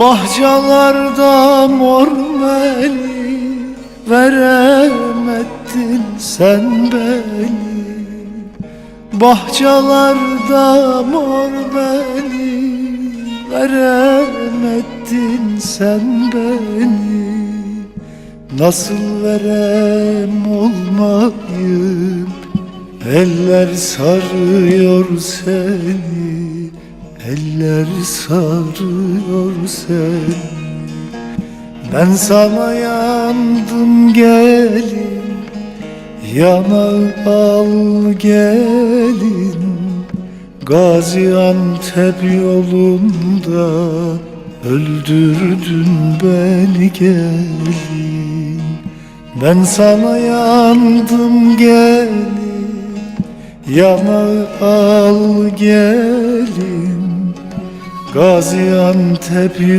Bahçalarda mor meli Veremedin sen beni. Bahçalarda mor meli Veremedin sen beni. Nasıl verem olmayıp Eller sarıyor seni Eller sarıyor seni Ben sana yandım gelin. Yana al gelin. Gaziantep yolunda Öldürdün beni gelin. Ben sana yandım gelin. Yana al gelin Gaziantep yolunda